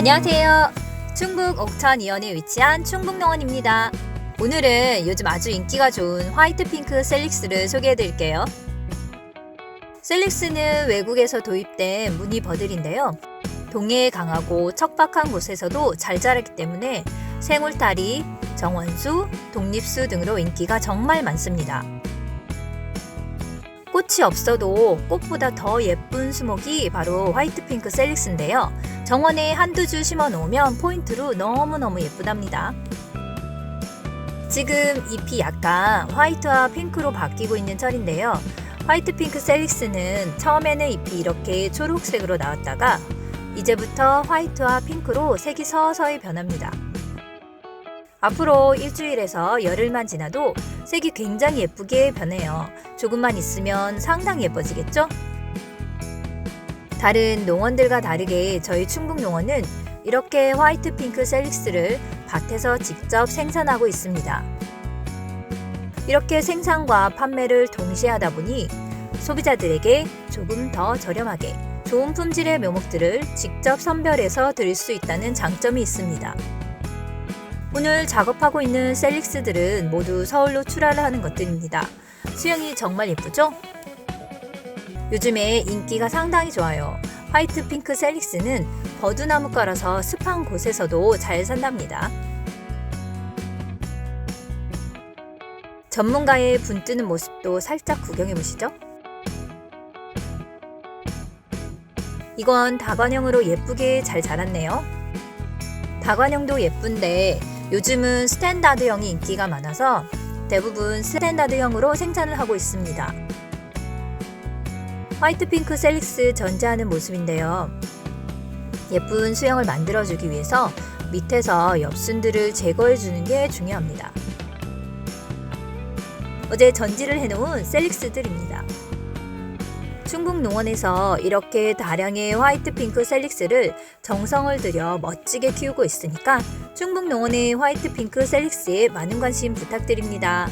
안녕하세요. 충북 옥천 이연에 위치한 충북농원입니다. 오늘은 요즘 아주 인기가 좋은 화이트 핑크 셀릭스를 소개해 드릴게요. 셀릭스는 외국에서 도입된 무늬 버들인데요. 동해에 강하고 척박한 곳에서도 잘 자라기 때문에 생울타리, 정원수, 독립수 등으로 인기가 정말 많습니다. 꽃이 없어도 꽃보다 더 예쁜 수목이 바로 화이트 핑크 셀릭스인데요. 정원에 한두 줄 심어 놓으면 포인트로 너무너무 예쁘답니다. 지금 잎이 약간 화이트와 핑크로 바뀌고 있는 철인데요. 화이트 핑크 셀릭스는 처음에는 잎이 이렇게 초록색으로 나왔다가 이제부터 화이트와 핑크로 색이 서서히 변합니다. 앞으로 일주일에서 열흘만 지나도 색이 굉장히 예쁘게 변해요. 조금만 있으면 상당히 예뻐지겠죠? 다른 농원들과 다르게 저희 충북 농원은 이렇게 화이트 핑크 셀릭스를 밭에서 직접 생산하고 있습니다. 이렇게 생산과 판매를 동시에 하다 보니 소비자들에게 조금 더 저렴하게 좋은 품질의 묘목들을 직접 선별해서 드릴 수 있다는 장점이 있습니다. 오늘 작업하고 있는 셀릭스들은 모두 서울로 출하를 하는 것들입니다. 수영이 정말 예쁘죠? 요즘에 인기가 상당히 좋아요. 화이트 핑크 셀릭스는 버드나무가라서 습한 곳에서도 잘 산답니다. 전문가의 분 뜨는 모습도 살짝 구경해 보시죠. 이건 다관형으로 예쁘게 잘 자랐네요. 다관형도 예쁜데 요즘은 스탠다드형이 인기가 많아서 대부분 스탠다드형으로 생산을 하고 있습니다. 화이트 핑크 셀릭스 전제하는 모습인데요. 예쁜 수영을 만들어주기 위해서 밑에서 엽순들을 제거해 주는 게 중요합니다. 어제 전지를 해놓은 셀릭스들입니다. 충북 농원에서 이렇게 다량의 화이트 핑크 셀릭스를 정성을 들여 멋지게 키우고 있으니까 충북 농원의 화이트 핑크 셀릭스에 많은 관심 부탁드립니다.